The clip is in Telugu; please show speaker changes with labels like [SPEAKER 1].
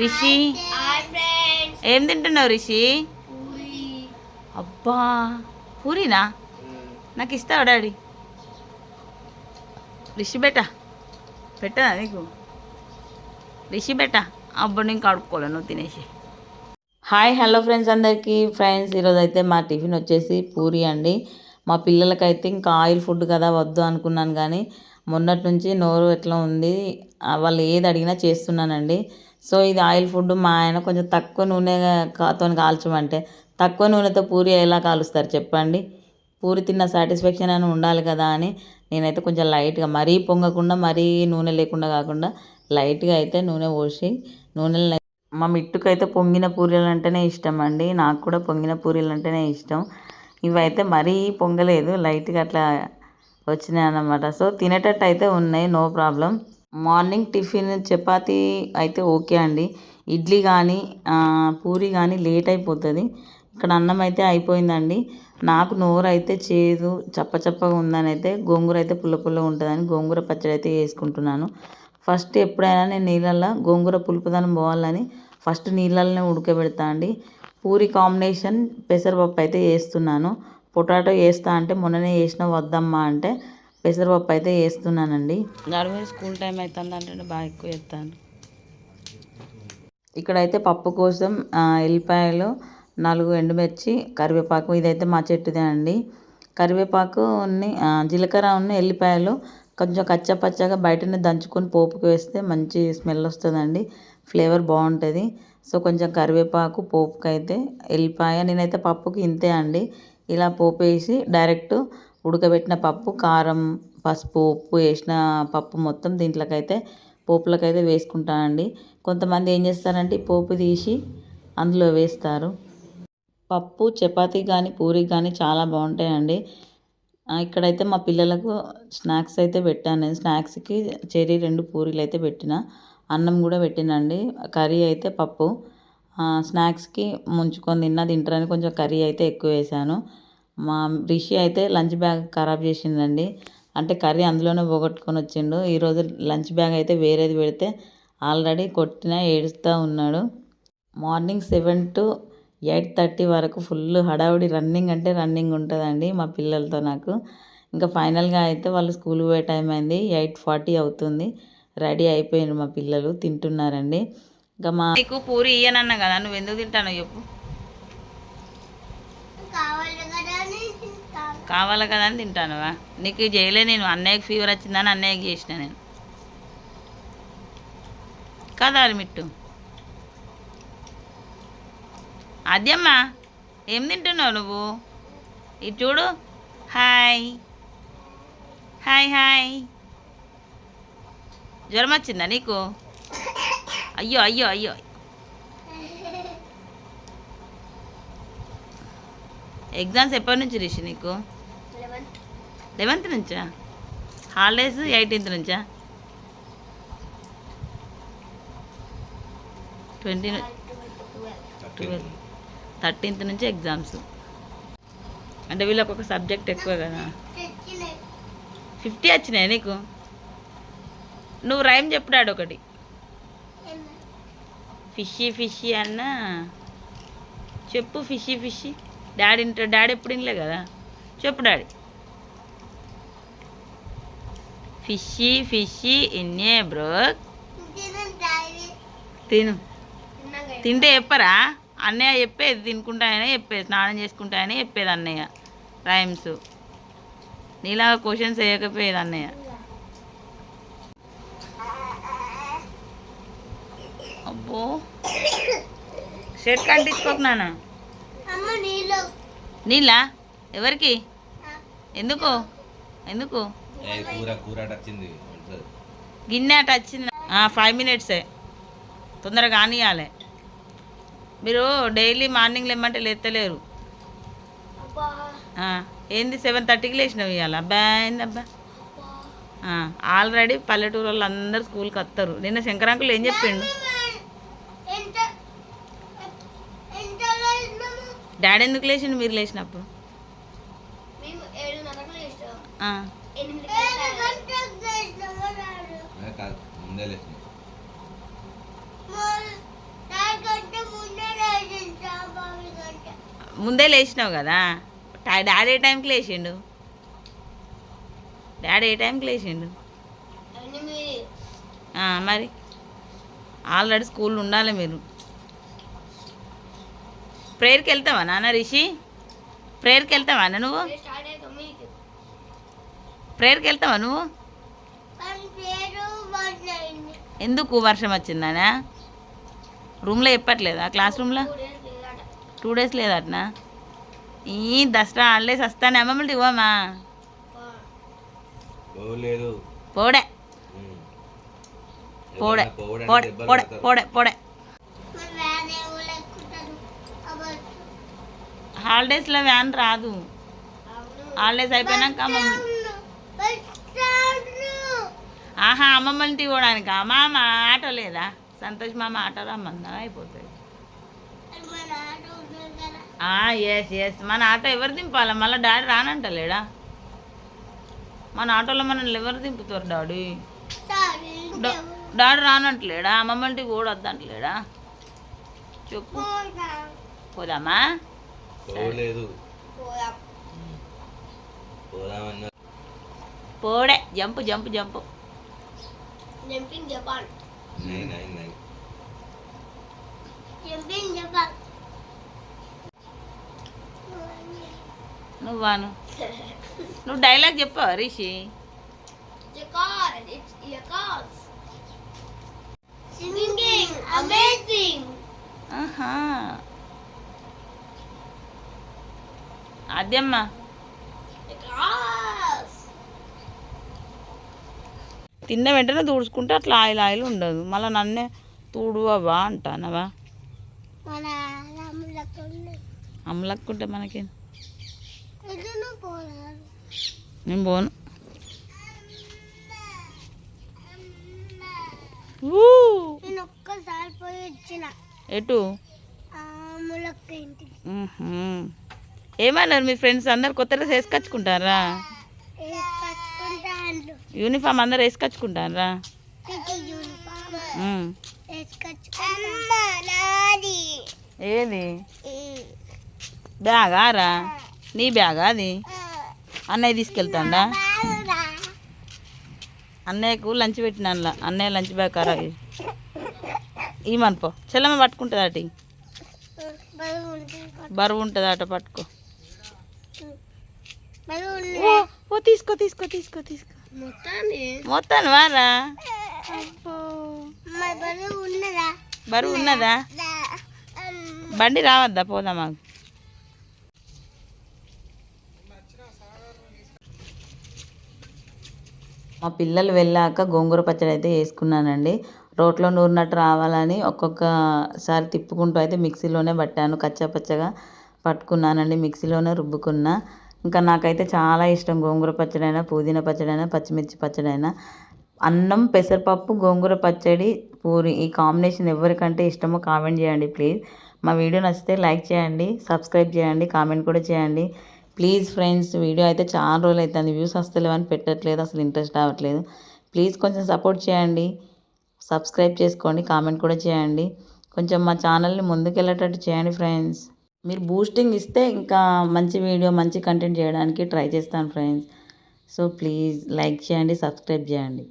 [SPEAKER 1] రిషి? ఏం తింటున్నావు రిషి? అబ్బా పూరినా? నాకు ఇస్తావు డాడీ? రిషి బెట. పెట్టదా నీకు? రిషి బెట. అబ్బా నేను కడుక్కోలే నువ్వు తినేసి. హాయ్ హలో ఫ్రెండ్స్ అందరికీ. ఫ్రెండ్స్ ఈరోజు అయితే మా టిఫిన్ వచ్చేసి పూరి అండి. మా పిల్లలకైతే ఇంకా ఆయిల్ ఫుడ్ కదా వద్దు అనుకున్నాను కానీ మొన్నటి నుంచి నోరు ఎట్లా ఉంది వాళ్ళు ఏది అడిగినా చేస్తున్నానండి. సో ఇది ఆయిల్ ఫుడ్ మా ఆయన కొంచెం తక్కువ నూనె తో కాల్చమంటే తక్కువ నూనెతో పూరి ఎలా కాలుస్తారు చెప్పండి? పూరి తిన్న సాటిస్ఫాక్షన్ అని ఉండాలి కదా అని నేనైతే కొంచెం లైట్గా మరీ పొంగకుండా మరీ నూనె లేకుండా కాకుండా లైట్గా అయితే నూనె పోసి నూనెలు మా మిట్టుకైతే పొంగిన పూరీలు అంటేనే ఇష్టం అండి. నాకు కూడా పొంగిన పూరీలు అంటేనే ఇష్టం. ఇవైతే మరీ పొంగలేదు లైట్గా అట్లా వచ్చినాయి అన్నమాట సో తినేటట్టు అయితే ఉన్నాయి no problem. Morning tiffin chapati అయితే ఓకే అండి. ఇడ్లీ కానీ పూరి కానీ లేట్ అయిపోతుంది. ఇక్కడ అన్నం అయితే అయిపోయిందండి. నాకు నోరు అయితే చేదు చప్ప చప్పగా ఉందని అయితే గోంగూర అయితే పుల్ల పుల్లగా ఉంటుందని గోంగూర పచ్చడి అయితే వేసుకుంటున్నాను ఫస్ట్ ఎప్పుడైనా నేను నీళ్ళల్లో గోంగూర పులుపుదనం పోవాలని ఫస్ట్ నీళ్ళల్లోనే ఉడకబెడతా అండి. పూరి కాంబినేషన్ పెసరపప్పు అయితే వేస్తున్నాను. పొటాటో వేస్తా అంటే మొన్ననే వేసిన వద్దమ్మా అంటే పెసరపప్పు అయితే వేస్తున్నానండి. నడుము స్కూల్ టైం అవుతుంది అంటే బాగా ఎక్కువ వేస్తాను ఇక్కడైతే పప్పు కోసం ఎల్లిపాయలు నాలుగు ఎండుమిర్చి కరివేపాకు. ఇదైతే మా చెట్టుదే అండి. కరివేపాకు జీలకర్ర ఉన్న ఎల్లిపాయలు కొంచెం కచ్చా పచ్చగా బయటనే దంచుకొని పోపుకి వేస్తే మంచి స్మెల్ వస్తుందండి. ఫ్లేవర్ బాగుంటుంది. సో కొంచెం కరివేపాకు పోపుకి అయితే ఎల్లిపాయ. నేనైతే పప్పుకి ఇంతే అండి. ఇలా పోపు వేసి డైరెక్ట్ ఉడకబెట్టిన పప్పు కారం పసుపు ఉప్పు వేసిన పప్పు మొత్తం దీంట్లోకైతే పోపులకైతే వేసుకుంటానండి. కొంతమంది ఏం చేస్తారంటే పోపు తీసి అందులో వేస్తారు. పప్పు చపాతీ కానీ పూరి కానీ చాలా బాగుంటాయండి. ఇక్కడైతే మా పిల్లలకు స్నాక్స్ అయితే పెట్టాను. నేను స్నాక్స్కి చెరీ రెండు పూరీలు అయితే పెట్టిన. అన్నం కూడా పెట్టినండి. కర్రీ అయితే పప్పు. స్నాక్స్కి ముంచుకొని తిన్నా తింటారని కొంచెం కర్రీ అయితే ఎక్కువ వేసాను మా రిషి అయితే లంచ్ బ్యాగ్ ఖరాబ్ చేసిందండి. అంటే కర్రీ అందులోనే పోగొట్టుకొని వచ్చిండు. ఈరోజు లంచ్ బ్యాగ్ అయితే వేరేది పెడితే ఆల్రెడీ కొట్టిన ఏడుస్తూ ఉన్నాడు. Morning seven to eight thirty వరకు ఫుల్ హడావుడి రన్నింగ్ అంటే రన్నింగ్ ఉంటుందండి మా పిల్లలతో నాకు. ఇంకా ఫైనల్గా అయితే వాళ్ళు స్కూల్కి పోయే టైం అయింది. ఎయిట్ ఫార్టీ అవుతుంది. రెడీ అయిపోయిండ్రు మా పిల్లలు. తింటున్నారండి. ఇంకా మా నీకు పూరి ఇయ్యనన్నా కదా? నువ్వు ఎందుకు తింటానో చెప్పు. కావాలి కదా అని తింటానువా? నీకు చేయలే నేను అన్నయ్యకి ఫీవర్ వచ్చిందని అన్నయ్యకి చేసిన నేను. కదా మిట్టు? అదమ్మా ఏం తింటున్నావు నువ్వు? ఇది చూడు. హాయ్. Hi hi. జ్వరం వచ్చిందా నీకు? అయ్యో అయ్యో అయ్యో. ఎగ్జామ్స్ ఎప్పటి నుంచి రిషి నీకు? లెవెన్త్ నుంచా? హాలిడేస్ ఎయిటీన్త్ నుంచా? Twenty twelve thirteenth. నుంచి ఎగ్జామ్స్. అంటే వీళ్ళకి ఒక సబ్జెక్ట్ ఎక్కువ కదా. ఫిఫ్టీ వచ్చినాయి నీకు? నువ్వు రైమ్ చెప్పుడాడు ఒకటి. ఫిషీ ఫిషీ అన్న. చెప్పు ఫిషీ ఫిషీ. డాడీ ఇంట డాడీ ఎప్పుడు వినలే కదా? చెప్పు డాడీ. ఫిషి ఫిషి ఇన్నే బ్రో. తిను. తింటే చెప్పరా? అన్నయ్య చెప్పేది తినుకుంటాయనే చెప్పేది స్నానం చేసుకుంటాయని చెప్పేది అన్నయ్య. రైమ్స్ నీలాగా క్వశ్చన్స్ వేయకపోయేది అన్నయ్య. అబ్బో. షర్ట్ కంటించుకోకు నీళ్ళా? ఎవరికి? ఎందుకు? ఎందుకు. గిన్నె అటు వచ్చింది. ఫైవ్ మినిట్సే తొందరగా కానియాలి మీరు డైలీ మార్నింగ్ లేమంటే లేస్తలేరు ఆ, ఏంది సెవెన్ థర్టీకి లేచినావు ఇవాళ అబ్బా ఏంది అబ్బా? ఆల్రెడీ పల్లెటూరు వాళ్ళు అందరు స్కూల్కి వస్తారు నిన్న శంకరాంకులు ఏం చెప్పిండు? డాడీ ఎందుకు లేచిండు? మీరు లేచినప్పుడు.
[SPEAKER 2] ముందే
[SPEAKER 1] లేచినావు కదా? డాడీ ఏ టైంకి లేచిండు? డాడీ ఏ టైంకి లేచిండు? మరి. ఆల్రెడీ స్కూల్ ఉండాలి మీరు. ప్రేయర్కి వెళ్తావా నాన్న రిషి? ప్రేయర్కి వెళ్తావా అన్న నువ్వు? ప్రేయర్కి వెళ్తావా నువ్వు? ఎందుకు వర్షం వచ్చిందానా రూమ్లో చెప్పట్లేదా? క్లాస్ రూమ్లో? టూ డేస్ లేదటనా? ఈ దసరా హాలిడేస్ వస్తానే. అమ్మమ్మలు ఇవ్వమా
[SPEAKER 2] పోలేదు.
[SPEAKER 1] పోడే. పోడే. పోడే. పోడే. పోడే. హాలిడేస్లో వ్యాన్ రాదు. హాలిడేస్ అయిపోయినాక అమ్మమ్మ ఆహా అమ్మమ్మ ఇంటికి పోవడానికి మామ ఆటో లేదా? సంతోష్ మామ ఆటో రమ్మన్నా అయిపోతుంది ఎస్ ఎస్ మన ఆటో ఎవరు దింపాలి? మళ్ళీ డాడీ రానంటలేడా? మన ఆటోలో మనల్ని ఎవరు దింపుతారు డాడీ? డాడీ రానంటలేడా అమ్మమ్మ ఇంటికి కూడా వద్దంటలేడా చెప్పు. పోదామా?
[SPEAKER 2] పోలేదు. పోదామన్నా.
[SPEAKER 1] పోడే jump jump jump.
[SPEAKER 3] Jumping Japan.
[SPEAKER 2] నై నై నై
[SPEAKER 3] జంపింగ్ జపాన్.
[SPEAKER 1] నువ్వాను నువ్వు? డైలాగ్ చెప్పావా రిషి?
[SPEAKER 3] జకార్ ఇట్స్ యకాస్ సింగింగ్ అమేజింగ్.
[SPEAKER 1] ఆహా. అద్దెమ్మ.
[SPEAKER 3] యకాస్
[SPEAKER 1] తిన్న వెంటనే తుడుచుకుంటే అట్లా ఆయిల్ ఆయిల్ ఉండదు. మళ్ళీ నన్నే తుడువవా అంటానవా?
[SPEAKER 3] మన రాములకు
[SPEAKER 1] అమ్మలక్కుంటే మనకి? నేను పోను. ఎటు?
[SPEAKER 3] ఇంటికి.
[SPEAKER 1] ఏమన్నారు మీ ఫ్రెండ్స్ అందరు కొత్త డ్రెస్ వేసుకొచ్చుకుంటారా? యూనిఫామ్ అందరు వేసుకొచ్చుకుంటారా? ఏది? బ్యాగా రా? నీ బ్యాగా అది? అన్నయ్య తీసుకెళ్తాడా? అన్నయ్యకు లంచ్ పెట్టినానులా. అన్నయ్య లంచ్ బ్యాగ్ కరా? ఈమనుకో చెల్లమ్మ పట్టుకుంటుంది అటు
[SPEAKER 3] బరువు ఉంటుంది.
[SPEAKER 1] అట పట్టుకో. ఓ ఓ తీసుకో తీసుకో తీసుకో తీసుకో.
[SPEAKER 3] మొత్తాన్ని.
[SPEAKER 1] మొత్తం వారా? బరువు ఉన్నదా? బండి రావద్దా? పోదామా మా పిల్లలు వెళ్ళాక గోంగూర పచ్చడి అయితే వేసుకున్నానండి. రోట్లో నూరినట్టు రావాలని ఒక్కొక్కసారి తిప్పుకుంటూ అయితే మిక్సీలోనే పట్టాను. కచ్చా పచ్చగా పట్టుకున్నానండి. మిక్సీలోనే రుబ్బుకున్నా. ఇంకా నాకైతే చాలా ఇష్టం గోంగూర పచ్చడి అయినా పుదీనా పచ్చడి అయినా పచ్చిమిర్చి పచ్చడి అయినా అన్నం పెసరపప్పు గోంగూర పచ్చడి పూరి ఈ కాంబినేషన్ ఎవరికంటే ఇష్టమో కామెంట్ చేయండి ప్లీజ్. మా వీడియో నచ్చితే లైక్ చేయండి సబ్స్క్రైబ్ చేయండి కామెంట్ కూడా చేయండి. ప్లీజ్ ఫ్రెండ్స్ వీడియో అయితే చాలా రోజులు అవుతుంది వ్యూస్ వస్తలేవని పెట్టట్లేదు అసలు ఇంట్రెస్ట్ రావట్లేదు. ప్లీజ్ కొంచెం సపోర్ట్ చేయండి సబ్స్క్రైబ్ చేసుకోండి కామెంట్ కూడా చేయండి. కొంచెం మా ఛానల్ని ముందుకెళ్ళేటట్టు చేయండి ఫ్రెండ్స్. మీరు బూస్టింగ్ ఇస్తే ఇంకా మంచి వీడియో మంచి కంటెంట్ చేయడానికి ట్రై చేస్తాను ఫ్రెండ్స్ సో ప్లీజ్ లైక్ చేయండి సబ్స్క్రైబ్ చేయండి.